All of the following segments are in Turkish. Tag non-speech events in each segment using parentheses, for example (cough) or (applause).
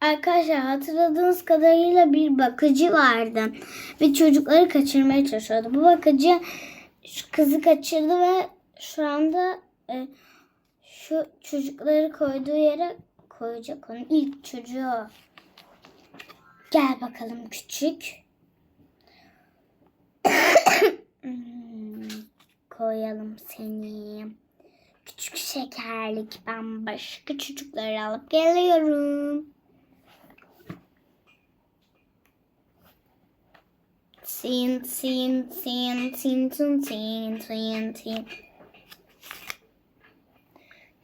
Arkadaşlar hatırladığınız kadarıyla bir bakıcı vardı. Ve çocukları kaçırmaya çalışıyordu. Bu bakıcı şu kızı kaçırdı ve şu anda e, şu çocukları koyduğu yere koyacak onun ilk çocuğu. Gel bakalım küçük. (coughs) Hmm, Koyalım seni. Küçük şekerlik ben başka çocukları alıp geliyorum. Sin sin sin sin sin sin sin sin.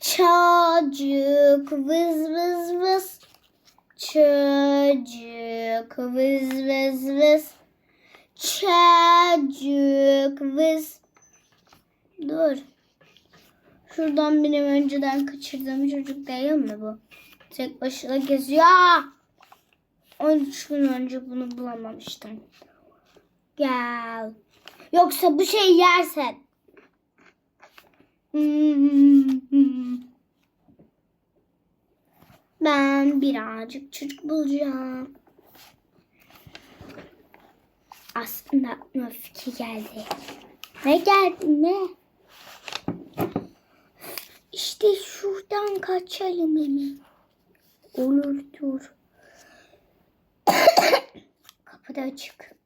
Çocuk vız vız vız. Çocuk vız vız vız. Çocuk vız. Dur. Şuradan benim önceden kaçırdığım çocuk değil mi bu? Tek başına geziyor. 13 gün önce bunu bulamamıştım. Gel. Yoksa bu şeyi yersen. Ben birazcık çocuk bulacağım. Aslında aklıma fikir geldi. Ne geldi ne? İşte şuradan kaçalım hemen. Olur dur. (coughs) Kapı da açık.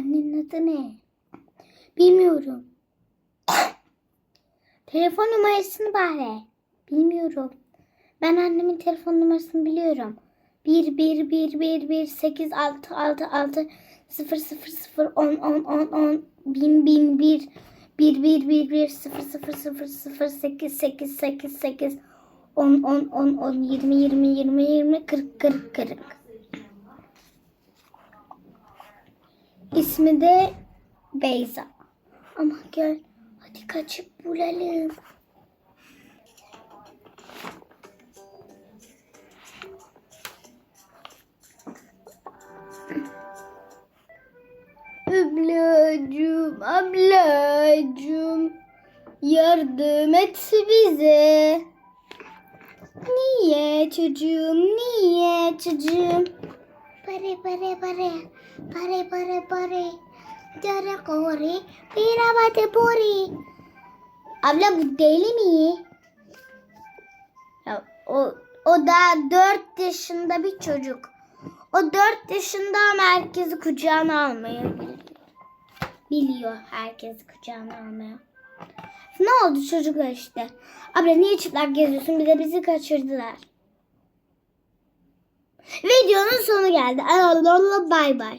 Annenin adı ne? Bilmiyorum. (coughs) Telefon numarasını bari. Bilmiyorum. Ben annemin telefon numarasını biliyorum. 1 1 1 1 1 8 6 6 6 0 0 0 10 10 10 10 bin bin 1 1 1 1 1 0 0 0 0 8 8 8 8 10 10 10 10 20 20 20 20 40 40 40 İsmi de Beyza. Ama gel hadi kaçıp bulalım. Ablacığım, ablacığım yardım et bize. Niye çocuğum, niye çocuğum? Pare pare pare, pare pare pare. Dara kore, pera bate pori. Abla bu deli mi? Ya, o, o da dört yaşında bir çocuk. O dört yaşında ama herkesi kucağına almayı biliyor. Biliyor herkesi kucağına almaya. Ne oldu çocuklar işte? Abla niye çıplak geziyorsun? Bir de bizi kaçırdılar. Videonun sonu geldi. Bay bay.